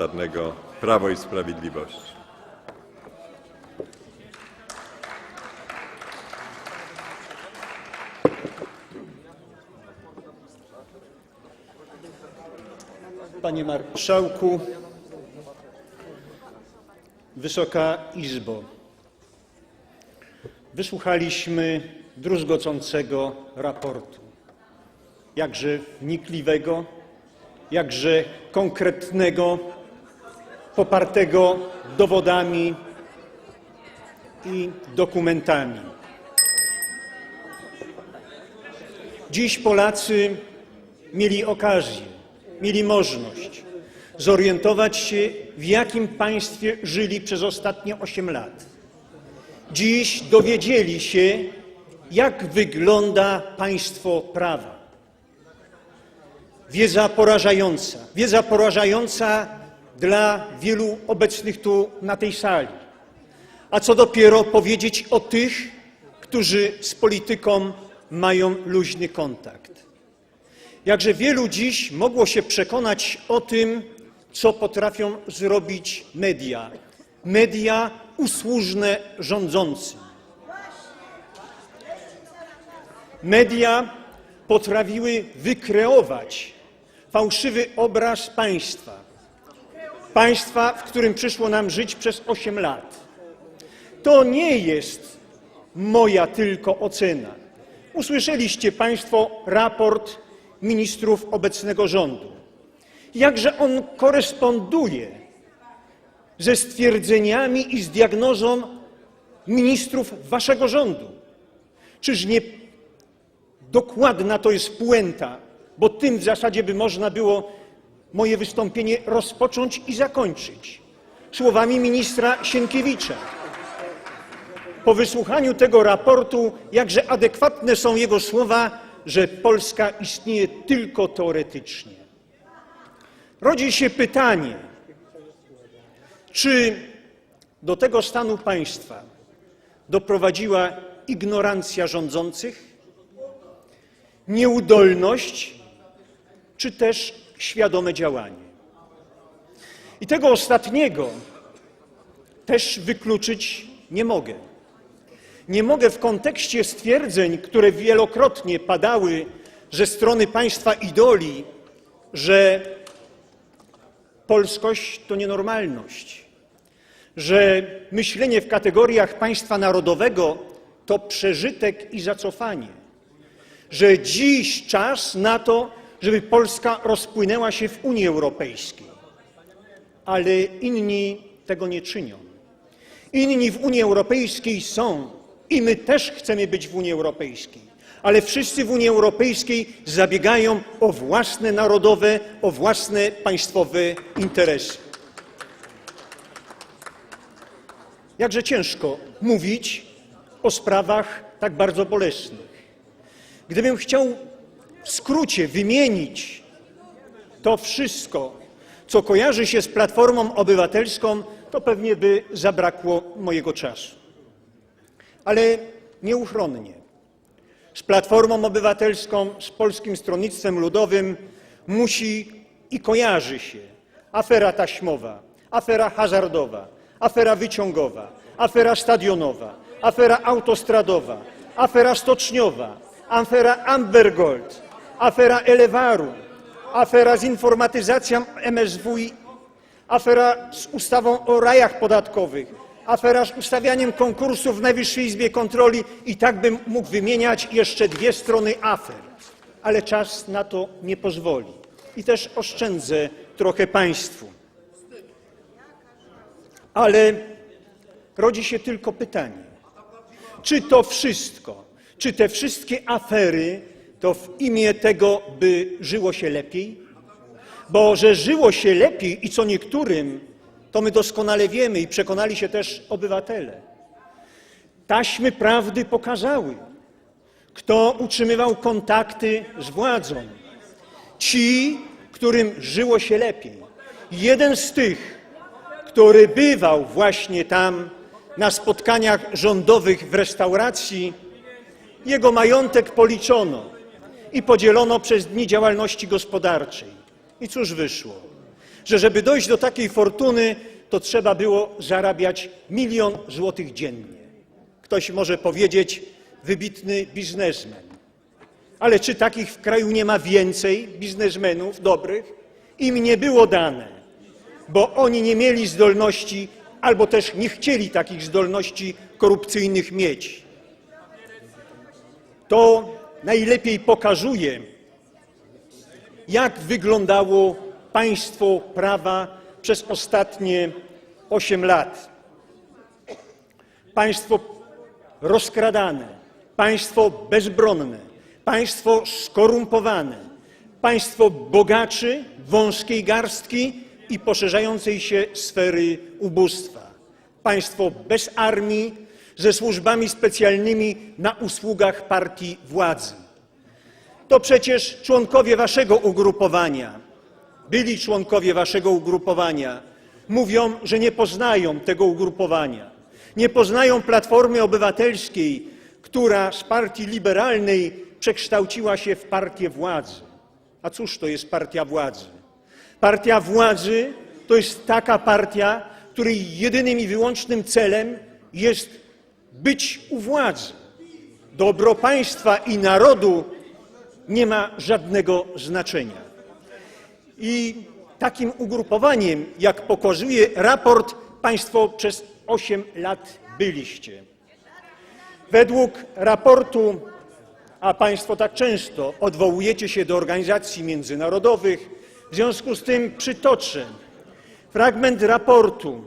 Parlamentarnego Prawo i Sprawiedliwość. Panie Marszałku, Wysoka Izbo, wysłuchaliśmy druzgocącego raportu, jakże wnikliwego, jakże konkretnego, popartego dowodami i dokumentami. Dziś Polacy mieli okazję, mieli możliwość zorientować się, w jakim państwie żyli przez ostatnie 8 lat. Dziś dowiedzieli się, jak wygląda państwo prawa. Wiedza porażająca, wiedza porażająca dla wielu obecnych tu na tej sali. A co dopiero powiedzieć o tych, którzy z polityką mają luźny kontakt. Jakże wielu dziś mogło się przekonać o tym, co potrafią zrobić media. Media usłużne rządzącym. Media potrafiły wykreować fałszywy obraz państwa. Państwa, w którym przyszło nam żyć przez 8 lat. To nie jest moja tylko ocena. Usłyszeliście Państwo raport ministrów obecnego rządu. Jakże on koresponduje ze stwierdzeniami i z diagnozą ministrów waszego rządu. Czyż nie dokładna to jest puenta, bo tym w zasadzie by można było moje wystąpienie rozpocząć i zakończyć słowami ministra Sienkiewicza. Po wysłuchaniu tego raportu, jakże adekwatne są jego słowa, że Polska istnieje tylko teoretycznie. Rodzi się pytanie, czy do tego stanu państwa doprowadziła ignorancja rządzących, nieudolność, czy też świadome działanie. I tego ostatniego też wykluczyć nie mogę. Nie mogę w kontekście stwierdzeń, które wielokrotnie padały ze strony państwa idoli, że polskość to nienormalność, że myślenie w kategoriach państwa narodowego to przeżytek i zacofanie, że dziś czas na to, żeby Polska rozpłynęła się w Unii Europejskiej. Ale inni tego nie czynią. Inni w Unii Europejskiej są i my też chcemy być w Unii Europejskiej. Ale wszyscy w Unii Europejskiej zabiegają o własne narodowe, o własne państwowe interesy. Jakże ciężko mówić o sprawach tak bardzo bolesnych. Gdybym chciał w skrócie wymienić to wszystko, co kojarzy się z Platformą Obywatelską, to pewnie by zabrakło mojego czasu. Ale nieuchronnie z Platformą Obywatelską, z Polskim Stronnictwem Ludowym musi i kojarzy się afera taśmowa, afera hazardowa, afera wyciągowa, afera stadionowa, afera autostradowa, afera stoczniowa, afera Amber Gold, afera Elewaru, afera z informatyzacją MSWi, afera z ustawą o rajach podatkowych, afera z ustawianiem konkursów w Najwyższej Izbie Kontroli i tak bym mógł wymieniać jeszcze dwie strony afer. Ale czas na to nie pozwoli. I też oszczędzę trochę Państwu. Ale rodzi się tylko pytanie, czy to wszystko, czy te wszystkie afery to w imię tego, by żyło się lepiej? Bo że żyło się lepiej i co niektórym, to my doskonale wiemy i przekonali się też obywatele. Taśmy prawdy pokazały, kto utrzymywał kontakty z władzą. Ci, którym żyło się lepiej. Jeden z tych, który bywał właśnie tam na spotkaniach rządowych w restauracji, jego majątek policzono i podzielono przez dni działalności gospodarczej. I cóż wyszło? że żeby dojść do takiej fortuny, to trzeba było zarabiać milion złotych dziennie. Ktoś może powiedzieć, wybitny biznesmen. Ale czy takich w kraju nie ma więcej biznesmenów dobrych? Im nie było dane, bo oni nie mieli zdolności albo też nie chcieli takich zdolności korupcyjnych mieć. To najlepiej pokazuje, jak wyglądało państwo prawa przez ostatnie 8 lat. Państwo rozkradane, państwo bezbronne, państwo skorumpowane, państwo bogaczy, wąskiej garstki i poszerzającej się sfery ubóstwa, państwo bez armii, ze służbami specjalnymi na usługach partii władzy. To przecież członkowie waszego ugrupowania, byli członkowie waszego ugrupowania, mówią, że nie poznają tego ugrupowania. Nie poznają Platformy Obywatelskiej, która z partii liberalnej przekształciła się w partię władzy. A cóż to jest partia władzy? Partia władzy to jest taka partia, której jedynym i wyłącznym celem jest być u władzy. Dobro państwa i narodu nie ma żadnego znaczenia. I takim ugrupowaniem, jak pokazuje raport, Państwo przez 8 lat byliście. Według raportu, a Państwo tak często odwołujecie się do organizacji międzynarodowych, w związku z tym przytoczę fragment raportu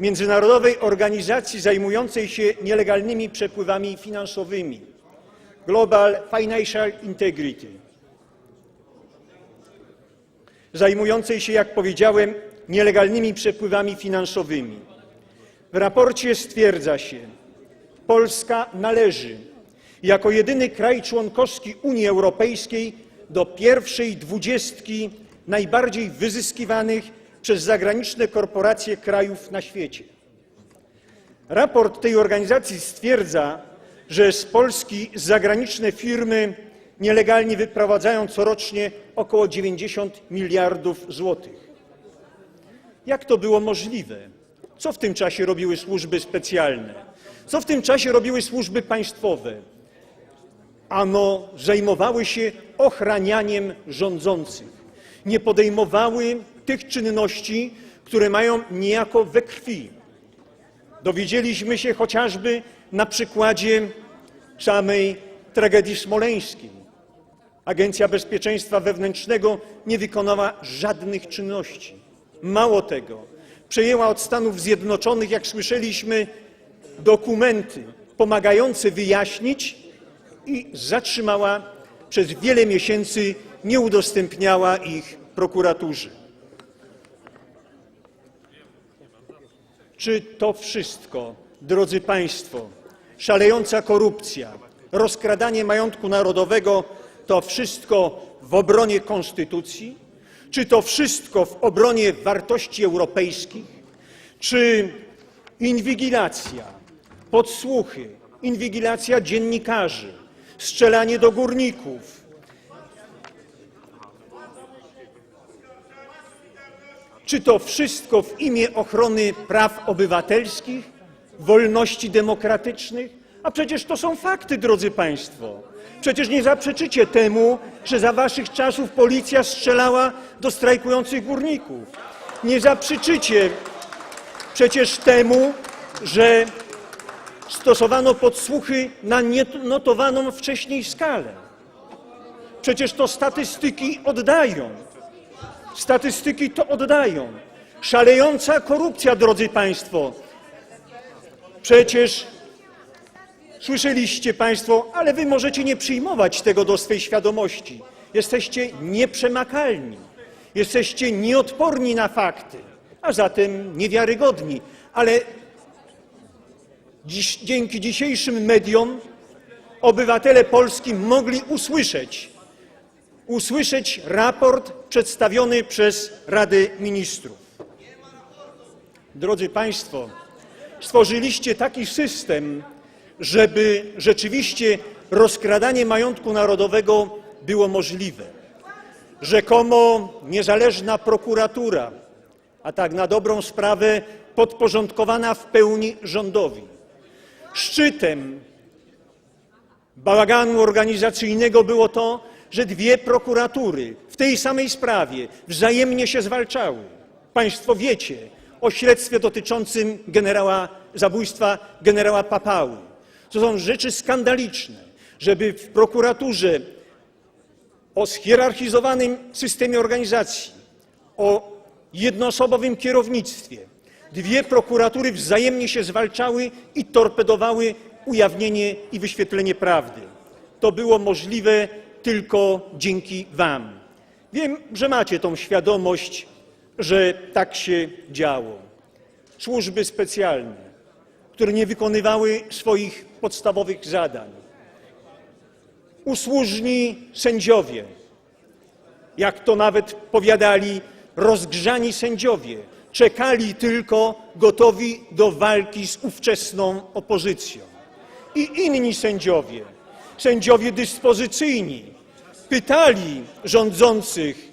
Międzynarodowej Organizacji zajmującej się nielegalnymi przepływami finansowymi Global Financial Integrity zajmującej się, jak powiedziałem, nielegalnymi przepływami finansowymi. W raporcie stwierdza się, Polska należy jako jedyny kraj członkowski Unii Europejskiej do pierwszej dwudziestki najbardziej wyzyskiwanych przez zagraniczne korporacje krajów na świecie. Raport tej organizacji stwierdza, że z Polski zagraniczne firmy nielegalnie wyprowadzają corocznie około 90 miliardów złotych. Jak to było możliwe? Co w tym czasie robiły służby specjalne? Co w tym czasie robiły służby państwowe? Ano zajmowały się ochranianiem rządzących. Nie podejmowały tych czynności, które mają niejako we krwi. Dowiedzieliśmy się chociażby na przykładzie samej tragedii smoleńskiej. Agencja Bezpieczeństwa Wewnętrznego nie wykonała żadnych czynności. Mało tego, przejęła od Stanów Zjednoczonych, jak słyszeliśmy, dokumenty pomagające wyjaśnić i zatrzymała przez wiele miesięcy, nie udostępniała ich prokuraturze. Czy to wszystko, drodzy Państwo, szalejąca korupcja, rozkradanie majątku narodowego, to wszystko w obronie konstytucji? Czy to wszystko w obronie wartości europejskich? Czy inwigilacja, podsłuchy, inwigilacja dziennikarzy, strzelanie do górników, Czy to wszystko w imię ochrony praw obywatelskich, wolności demokratycznych? A przecież to są fakty, drodzy Państwo. Przecież nie zaprzeczycie temu, że za Waszych czasów policja strzelała do strajkujących górników. Nie zaprzeczycie przecież temu, że stosowano podsłuchy na nienotowaną wcześniej skalę. Przecież to statystyki oddają. Statystyki to oddają. Szalejąca korupcja, drodzy Państwo. Przecież słyszeliście Państwo, ale Wy możecie nie przyjmować tego do swej świadomości. Jesteście nieprzemakalni, jesteście nieodporni na fakty, a zatem niewiarygodni. Ale dziś, dzięki dzisiejszym mediom obywatele Polski mogli usłyszeć, usłyszeć raport przedstawiony przez Radę Ministrów. Drodzy Państwo, stworzyliście taki system, żeby rzeczywiście rozkradanie majątku narodowego było możliwe. rzekomo niezależna prokuratura, a tak na dobrą sprawę podporządkowana w pełni rządowi. Szczytem bałaganu organizacyjnego było to, że dwie prokuratury w tej samej sprawie wzajemnie się zwalczały. Państwo wiecie o śledztwie dotyczącym generała, zabójstwa generała Papały. To są rzeczy skandaliczne, żeby w prokuraturze o schierarchizowanym systemie organizacji, o jednoosobowym kierownictwie. Dwie prokuratury wzajemnie się zwalczały i torpedowały ujawnienie i wyświetlenie prawdy. To było możliwe tylko dzięki Wam. Wiem, że macie tą świadomość, że tak się działo. Służby specjalne, które nie wykonywały swoich podstawowych zadań. Usłużni sędziowie, jak to nawet powiadali, rozgrzani sędziowie, czekali tylko gotowi do walki z ówczesną opozycją. I inni sędziowie, sędziowie dyspozycyjni, pytali rządzących,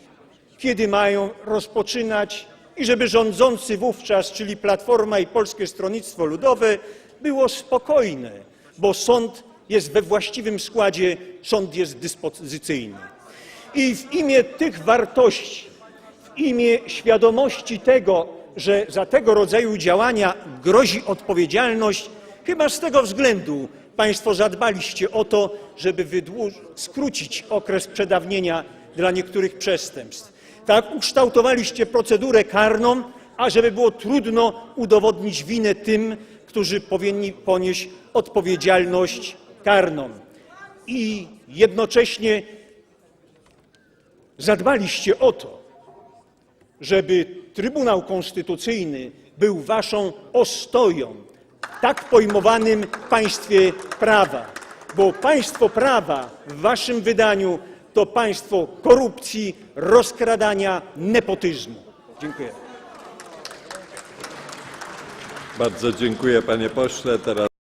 kiedy mają rozpoczynać i żeby rządzący wówczas, czyli Platforma i Polskie Stronnictwo Ludowe, było spokojne, bo sąd jest we właściwym składzie, sąd jest dyspozycyjny. I w imię tych wartości, w imię świadomości tego, że za tego rodzaju działania grozi odpowiedzialność, chyba z tego względu Państwo zadbaliście o to, żeby skrócić okres przedawnienia dla niektórych przestępstw. Tak ukształtowaliście procedurę karną, ażeby było trudno udowodnić winę tym, którzy powinni ponieść odpowiedzialność karną. I jednocześnie zadbaliście o to, żeby Trybunał Konstytucyjny był waszą ostoją tak pojmowanym państwie prawa, bo państwo prawa w waszym wydaniu to państwo korupcji, rozkradania, nepotyzmu. Dziękuję. Bardzo dziękuję panie pośle. Teraz